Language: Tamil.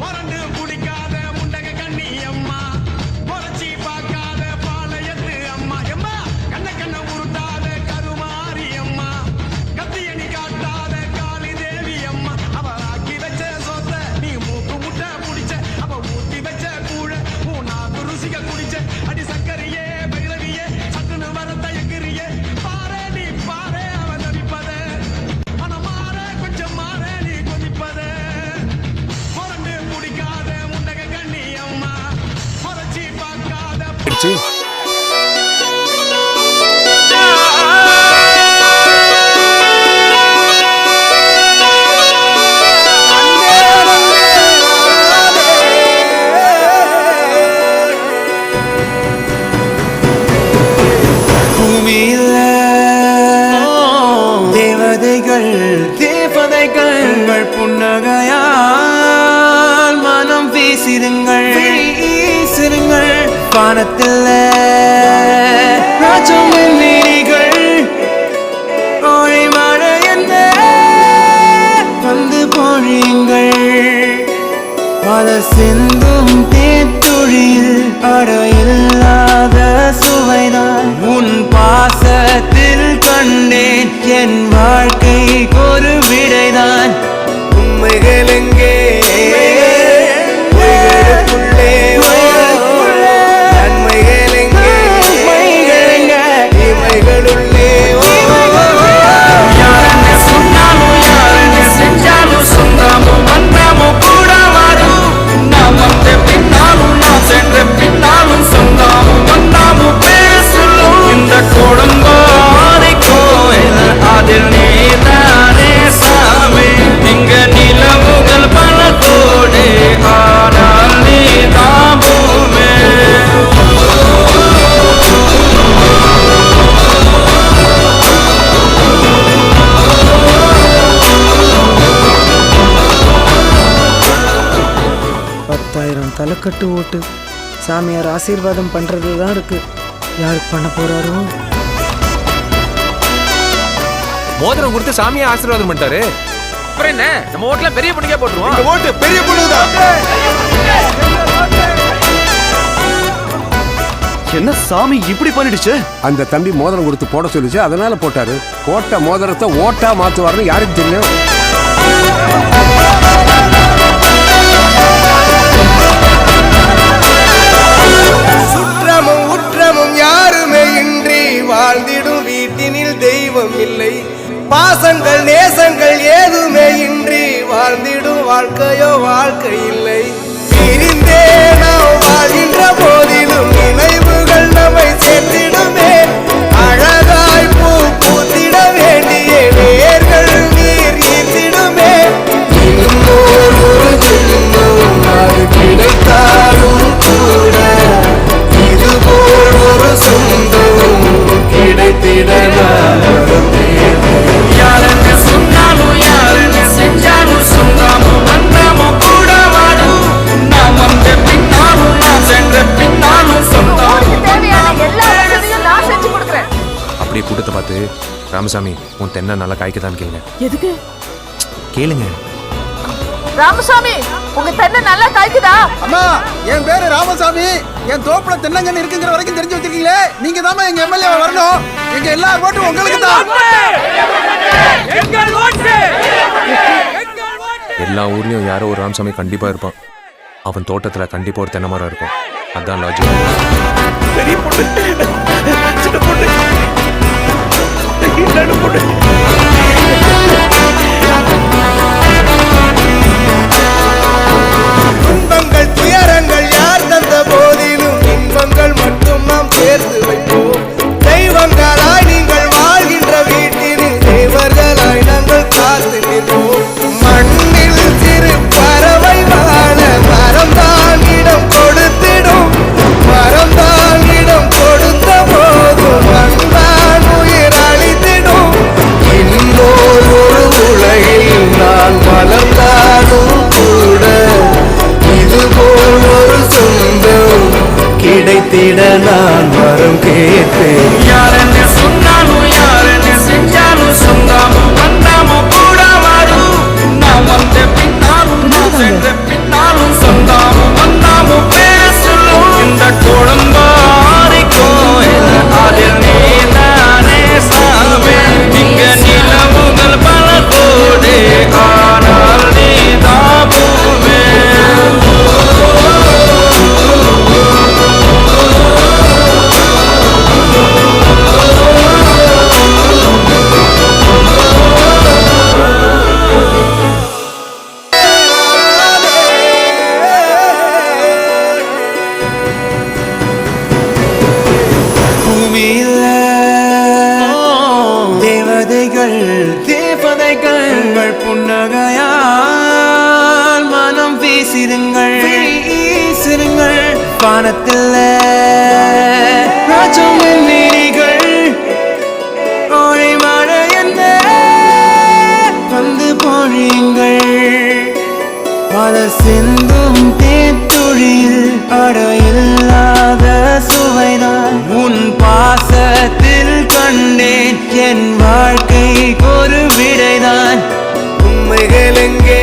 One பார்க்காத ஆயிடுச்சு பூமியில தேவதைகள் தேவதைகள் உங்கள் புன்னகையால் மனம் வீசிடுங்கள் வீசிடுங்கள் வானத்தில் ராஜம் நீரிகள் ஓழி மழை என்ன வந்து பொழியுங்கள். பல சிந்தும் தேத்துழியில் அடையில்லாத சுவைதான் உன் பாசத்தில் கண்டேன். என் வாழ்க்கைக்கு ஒரு விடைதான். உண்மைகள் எங்கே? பத்தாயிரம் தலைக்கட்டு ஓட்டு. சாமியார் ஆசீர்வாதம் பண்றது தான் இருக்கு. யாருக்கு பண்ண போறாரோ? மோதிரம் கொடுத்து சாமியை ஆசீர்வாதம் பண்ணிட்டாரு. அப்புறம் என்ன? நம்ம ஓட்டுல பெரிய பொண்ணுக்கே போட்டுருவோம். ஓட்டு பெரிய பொண்ணுதான் என்ன சாமி இப்படி பண்ணிடுச்சு? அந்த தம்பி மோதிரம் கொடுத்து போட சொல்லுச்சு. அதனால போட்டாரு. போட்ட மோதிரத்தை ஓட்டா மாத்துவாருன்னு யாருக்கு தெரியும். வாழ்ந்திடும் வீட்டினில் தெய்வம் இல்லை. பாசங்கள் நேசங்கள் ஏதுமே இன்றி வாழ்ந்திடும் வாழ்க்கையோ வாழ்க்கை இல்லை. பிரிந்தே நாம் வாழ்கின்ற போதிலும் நினைவுகள் நம்மை சேர்த்திடுமே. ராமசாமி உன் தென்னை நல்லா காய்க்குதான்னு கேளுங்க. எதுக்கு? கேளுங்க. ராமசாமி உங்க தென்னை நல்லா காய்க்குதா? அம்மா என் பேரு ராமசாமி. என் தோப்புல தென்னங்கன்னு இருக்குங்கிற வரைக்கும் தெரிஞ்சு வச்சிருக்கீங்களே? நீங்க தான் எங்க எம்எல்ஏ வரணும். எங்க எல்லா ஓட்டும் உங்களுக்கு தான். எல்லா ஊர்லயும் யாரோ ஒரு ராமசாமி கண்டிப்பா இருப்பான். அவன் தோட்டத்துல கண்டிப்பா ஒரு தென்னை மரம் இருக்கும். அதான் லாஜிக் കൂടെ கிடைத்திட நான் வரம் கேட்பேன் யாரென்ன வீசிருங்கள் வீசிருங்கள் வானத்தில் ராஜம் நீடிகள் கோழி மழை என்ன வந்து பொழியுங்கள். பல சிந்தும் தேத்துழியில் அடையில்லாத சுவைதான். உன் பாசத்தில் கண்டேன் என் வாழ்க்கை ஒரு விடைதான். உண்மைகள் எங்கே?